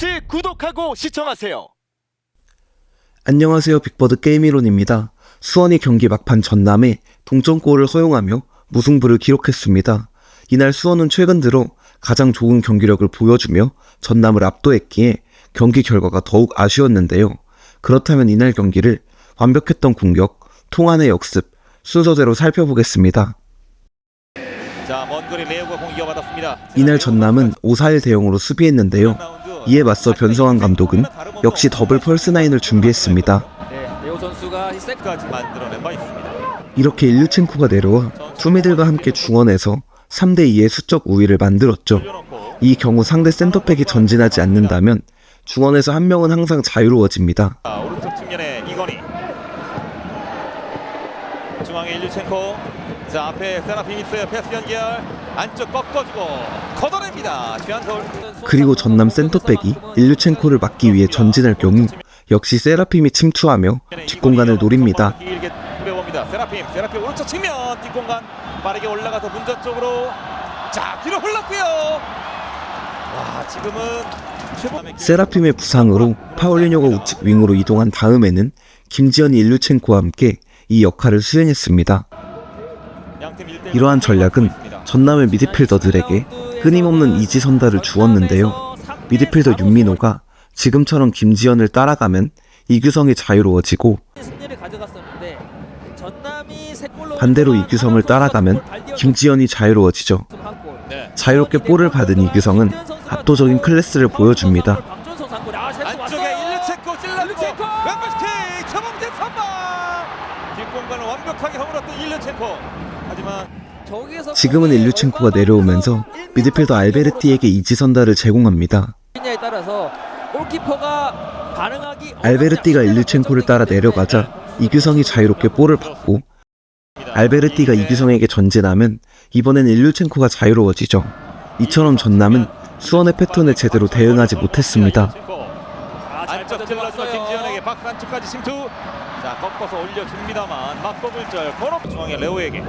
스포츠 구독하고 시청하세요. 안녕하세요. 빅버드 게임이론입니다. 수원이 경기 막판 전남에 동점골을 허용하며 무승부를 기록했습니다. 이날 수원은 최근 들어 가장 좋은 경기력을 보여주며 전남을 압도했기에 경기 결과가 더욱 아쉬웠는데요. 그렇다면 이날 경기를 완벽했던 공격, 통안의 역습, 순서대로 살펴보겠습니다. 자. 이날 전남은 5-4-1 대형으로 수비했는데요. 이에 맞서 변성환 감독은 역시 더블 펄스나인을 준비했습니다. 네, 이. 이렇게 일류첸코가 내려와 투미들과 함께 중원에서 3대2의 수적 우위를 만들었죠. 이 경우 상대 센터백이 전진하지 않는다면 중원에서 한 명은 항상 자유로워집니다. 자, 오른쪽 측면에 이건희. 중앙에 일류첸코. 자, 앞에 있어요. 패스 연결. 안쪽 꺾어주고 걷어냅니다. 최한솔. 그리고 전남 센터백이 일류첸코를 막기 위해 전진할 경우 역시 세라핌이 침투하며 뒷공간을 노립니다. 세라핌, 세라핌 오른쪽 측면 뒷공간 빠르게 올라가서 문전 쪽으로 자 뒤로 흘렀고요. 와 지금은 세라핌의 부상으로 파울리뇨가 우측 윙으로 이동한 다음에는 김지현이 일류첸코와 함께 이 역할을 수행했습니다. 양팀 1대1 이러한 전략은 전남의 미드필더들에게 끊임없는 이지 선달을 주었는데요. 미드필더 윤민호가 지금처럼 김지현을 따라가면 이규성이 자유로워지고 반대로 이규성을 따라가면 김지현이 자유로워지죠. 네. 자유롭게 볼을 받은 이규성은 압도적인 클래스를 보여줍니다. 지금은 일류첸코가 내려오면서 미드필더 알베르티에게 이지 선달을 제공합니다. 알베르티가 일류첸코를 따라 내려가자 이규성이 자유롭게 볼을 받고 알베르티가 이규성에게 전진하면 이번엔 일류첸코가 자유로워지죠. 이처럼 전남은 수원의 패턴에 제대로 대응하지 못했습니다. 안쪽. 김지현에게 침투 자 꺾어서 올려줍니다만 맞고불절 코너 중앙에 레오에게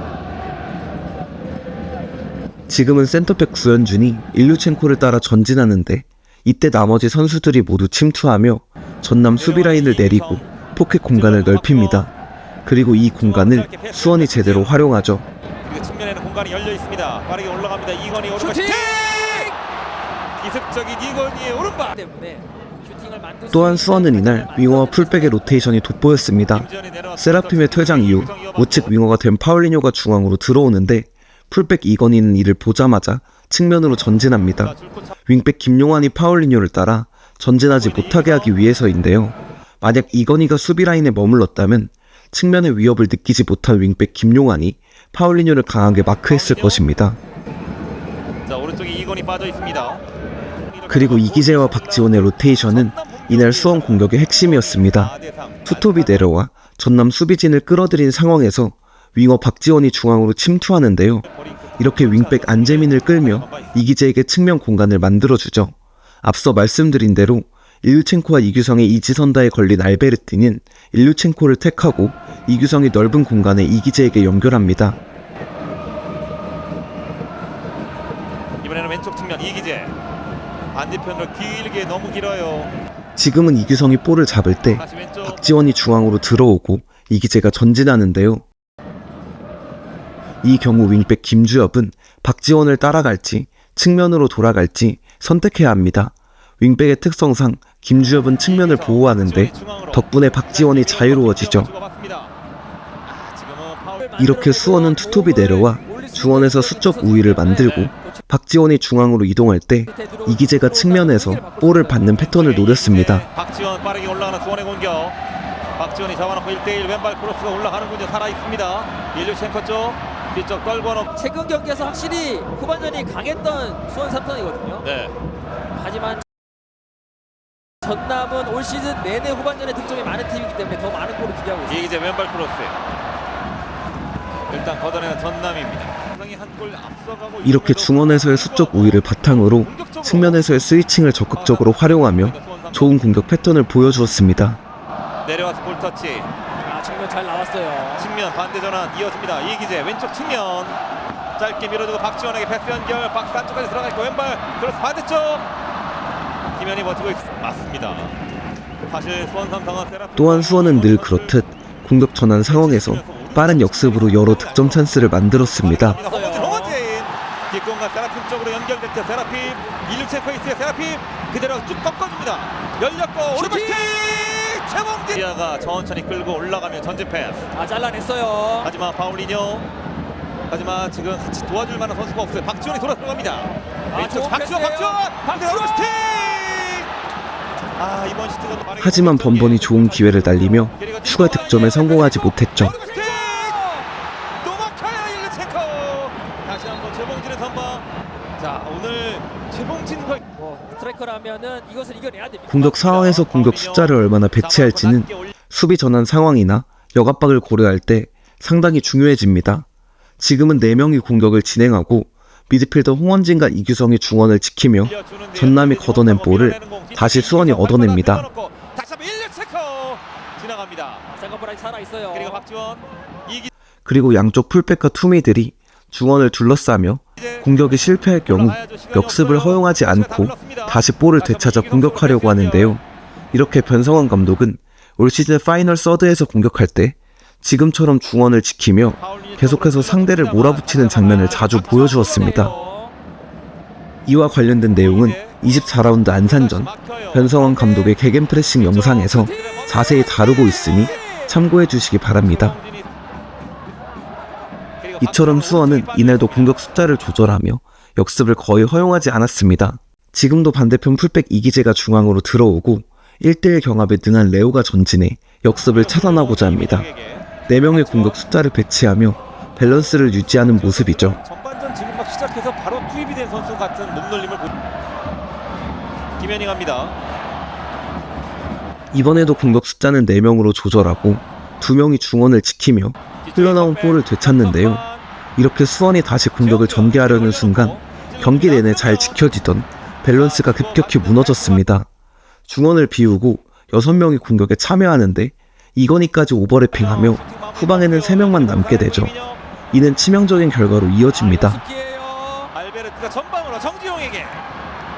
지금은 센터백 구현준이 일류첸코를 따라 전진하는데 이때 나머지 선수들이 모두 침투하며 전남 수비 라인을 내리고 포켓 공간을 넓힙니다. 그리고 이 공간을 수원이 제대로 활용하죠. 측면에는 공간이 열려 있습니다 빠르게 올라갑니다 이건희 오른발 슈팅! 기습적인 이건희의 오른발 때문에 슈팅을 만들 수 또한 수원은 이날 윙어와 풀백의 로테이션이 돋보였습니다. 세라핌의 퇴장 이후 우측 윙어가 된 파울리뇨가 중앙으로 들어오는데 풀백 이건희는 이를 보자마자 측면으로 전진합니다. 윙백 김용환이 파울리뇨를 따라 전진하지 못하게 하기 위해서인데요. 만약 이건희가 수비 라인에 머물렀다면 측면의 위협을 느끼지 못한 윙백 김용환이 파울리뇨를 강하게 마크했을 것입니다. 자 오른쪽에 이건희 빠져 있습니다 그리고 이기재와 박지원의 로테이션은 이날 수원 공격의 핵심이었습니다. 투톱이 내려와 전남 수비진을 끌어들인 상황에서 윙어 박지원이 중앙으로 침투하는데요. 이렇게 윙백 안재민을 끌며 이기재에게 측면 공간을 만들어주죠. 앞서 말씀드린 대로 일류첸코와 이규성의 이지선다에 걸린 알베르티는 일류첸코를 택하고 이규성이 넓은 공간에 이기재에게 연결합니다. 이번에는 왼쪽 측면 이기재 반대편으로 길게 너무 길어요 지금은 이규성이 볼을 잡을 때 박지원이 중앙으로 들어오고 이기재가 전진하는데요. 이 경우 윙백 김주엽은 박지원을 따라갈지 측면으로 돌아갈지 선택해야 합니다. 윙백의 특성상 김주엽은 측면을 보호하는데 덕분에 박지원이 자유로워지죠. 이렇게 수원은 투톱이 내려와 중원에서 수적 우위를 만들고 박지원이 중앙으로 이동할 때 이기재가 측면에서 볼을 받는 패턴을 노렸습니다. 박지원 빠르게 올라가는 수원의 공격 박지원이 잡아놓고 1대1 왼발 크로스가 올라가는군요 살아 있습니다 일류첸커 쪽 뒤쪽 떨궈놓고 최근 경기에서 확실히 후반전이 강했던 수원 삼성이거든요. 네. 하지만 전남은 올 시즌 내내 후반전에 득점이 많은 팀이기 때문에 더 많은 골을 기대하고 있습니다. 이기재 왼발 크로스 일단 걷어내는 전남입니다 상당히 한골 앞서가고 이렇게 중원에서의 수적 우위를 바탕으로 측면에서의 스위칭을 적극적으로 활용하며 좋은 공격 패턴을 보여주었습니다. 내려와서 볼 터치 아, 측면 잘 나왔어요. 측면 반대 전환 이어집니다 이기재 왼쪽 측면 짧게 밀어주고 박지원에게 패스 연결 박스 안쪽까지 들어가 있고 왼발 크로스 반대쪽 김현이 버티고 있 맞습니다. 사실 수원 삼성은 세라핌 또한 수원은 늘 그렇듯 공격 전환 상황에서 빠른 역습으로 여러 득점 찬스를 만들었습니다. 뒷공간 세라핌 쪽으로 연결됐죠. 세라핌 일루첸 페이스의 세라핌 그대로 쭉 꺾어줍니다. 열렸고 오른발 슈팅 최봉진 리아가 천천히 끌고 올라가면 전진 패스. 아 잘라냈어요. 하지만 파울리뇨 하지만 지금 같이 도와줄 만한 선수가 없어요. 박지원이 돌아 들어갑니다. 왼쪽 좋은 박지원 패스예요. 박지원 박지원! 박지원 슈팅. 아 이번 슈팅은 하지만. 번번이 좋은 기회를 날리며 추가 득점에 성공하지 못했죠. 오른발 슈팅! 또 막혀요 일루첸코. 다시 한번 최봉진의 선방. 자 오늘 최봉진과 뭐 스트라이커라면은 이것을 이겨내야 됩니다. 공격 상황에서 공격 숫자를 얼마나 배치할지는 수비 전환 상황이나 역압박을 고려할 때 상당히 중요해집니다. 지금은 4명이 공격을 진행하고 미드필더 홍원진과 이규성이 중원을 지키며 전남이 걷어낸 볼을 다시 수원이 얻어냅니다. 그리고 양쪽 풀백과 투미들이 중원을 둘러싸며 공격이 실패할 경우 역습을 허용하지 않고 다시 볼을 되찾아 공격하려고 하는데요. 이렇게 변성환 감독은 올 시즌 파이널 서드에서 공격할 때 지금처럼 중원을 지키며 계속해서 상대를 몰아붙이는 장면을 자주 보여주었습니다. 이와 관련된 내용은 24라운드 안산전 변성환 감독의 개겐 프레싱 영상에서 자세히 다루고 있으니 참고해 주시기 바랍니다. 이처럼 수원은 이날도 공격 숫자를 조절하며 역습을 거의 허용하지 않았습니다. 지금도 반대편 풀백 이기재가 중앙으로 들어오고 1대1 경합에 능한 레오가 전진해 역습을 차단하고자 합니다. 4명의 공격 숫자를 배치하며 밸런스를 유지하는 모습이죠. 전반전 지금 막 시작해서 바로 투입이 된 선수 같은 몸놀림을 보... 김현이 갑니다. 이번에도 공격 숫자는 4명으로 조절하고 2명이 중원을 지키며 흘러나온 볼을 되찾는데요. 이렇게 수원이 다시 공격을 전개하려는 순간 경기 내내 잘 지켜지던 밸런스가 급격히 무너졌습니다. 중원을 비우고 6명이 공격에 참여하는데 이건희까지 오버래핑하며 후방에는 3명만 남게 되죠. 이는 치명적인 결과로 이어집니다. 알베르트가 전방으로 정지용에게.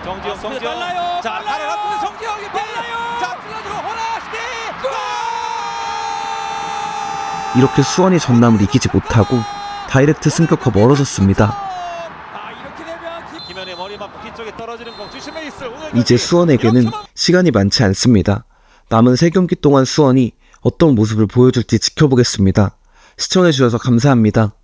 정지용 아, 정지용. 빨라요, 자 빨라요. 살아났는데 정지용이 빨라요. 자 찔러주고 호나시대 이렇게 수원이 전남을 이기지 못하고 다이렉트 승격과 멀어졌습니다. 이제 수원에게는 시간이 많지 않습니다. 남은 3경기 동안 수원이 어떤 모습을 보여줄지 지켜보겠습니다. 시청해주셔서 감사합니다.